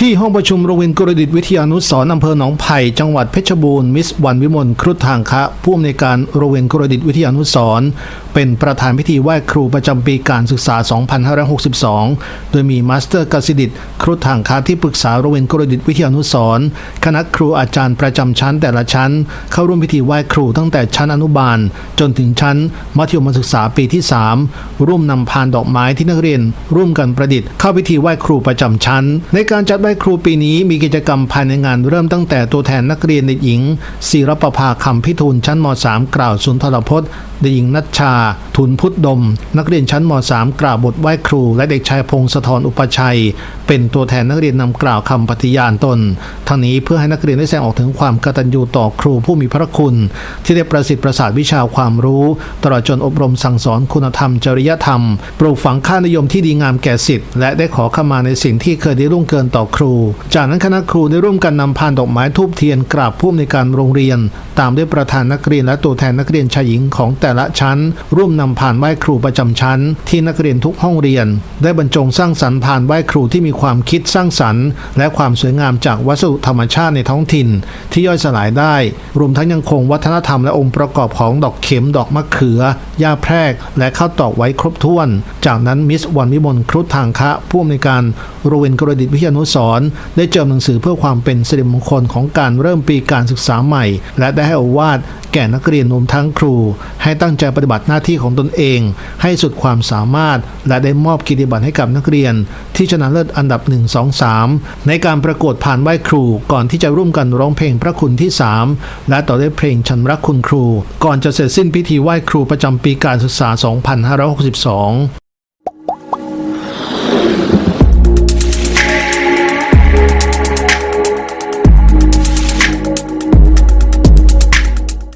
ที่ห้องประชุมโรงเรียนกรดิตวิทยานุสร์อำเภอหนองไผ่จังหวัดเพชรบูรณ์มิสวันวิมลครุฑทางคะผู้อำนวยการโรงเรียนกรดิตวิทยานุสร์เป็นประธานพิธีไหว้ครูประจำปีการศึกษา 2562 โดยมีมาสเตอร์กสิดิตครุฑทางคะที่ปรึกษาโรงเรียนกรดิตวิทยานุสร์คณะครูอาจารย์ประจำชั้นแต่ละชั้น เข้าร่วมพิธีไหว้ครูตั้งแต่ชั้นอนุบาล จนถึงชั้นมัธยมศึกษาปีที่ 3 ร่วมนำพานดอกไม้ที่นักเรียน ร่วมกันประดิษฐ์เข้าพิธีไหว้ครูประจำชั้น ในการจัดไหว้ครูปีนี้มีกิจกรรมภายในงานเริ่มตั้งแต่ตัวแทนนักเรียนเด็กหญิงศิรประภาคำพิทูลชั้นม .3 กล่าวสุนทรพจน์ เด็กหญิงนัชชา ทุนพุทธดม นักเรียนชั้นม .3 กล่าวบทไหว้ครู และเด็กชายพงศธรอุปชัย เป็นตัวแทนนักเรียนนำกล่าวคำปฏิญาณตนทั้งนี้เพื่อให้นักเรียนได้แสดงออกถึงความกตัญญูต่อครูผู้มีพระคุณ ที่ได้ประสิทธิ์ประสาทวิชาความรู้ ตลอดจนอบรมสั่งสอนคุณธรรมจริยธรรม ปลูกฝังค่านิยมที่ดีงามแก่สิทธิ์และได้ขอขมาในสิ่งที่เคยได้ร่วงเกินต่อครู จากนั้นคณะครูได้ร่วมกันนำพานดอกไม้ทูบเทียนกราบผู้อำนวยการโรงเรียน ตามด้วยประธานนักเรียนและตัวแทนนักเรียนชายหญิงของแต่ละชั้น ร่วมนำพานไหว้ครูประจำชั้น ที่นักเรียนทุกห้องเรียน ได้บรรจงสร้างสรรค์พานไหว้ครูที่มีความคิดสร้างสรรค์ และความสวยงามจากวัสดุธรรมชาติในท้องถิ่น ที่ย่อยสลายได้ รวมทั้งยังคงวัฒนธรรมและองค์ประกอบของดอกเข็มดอกมะเขือหญ้าแพรก และข้าวตอกไว้ครบถ้วน จากนั้นมิสวันวิมลครุฑทางคะผู้อำนวยการโรงเรียนกรดิตวิทยานุสรได้เจิมหนังสือเพื่อความเป็นสิริมงคลของการเริ่มปีการศึกษาใหม่ และได้ให้อวาทแก่นักเรียนรวมทั้งครู ให้ตั้งใจปฏิบัติหน้าที่ของตนเอง ให้สุดความสามารถ และได้มอบกิตติบัตรให้กับนักเรียน ที่ชนะเลิศอันดับ 1 2 3 ในการประกวดผ่านไหว้ครู ก่อนที่จะร่วมกันร้องเพลงพระคุณที่ 3 และต่อด้วยเพลงฉันรักคุณครู ก่อนจะเสร็จสิ้นพิธีไหว้ครูประจำปีการศึกษา 2562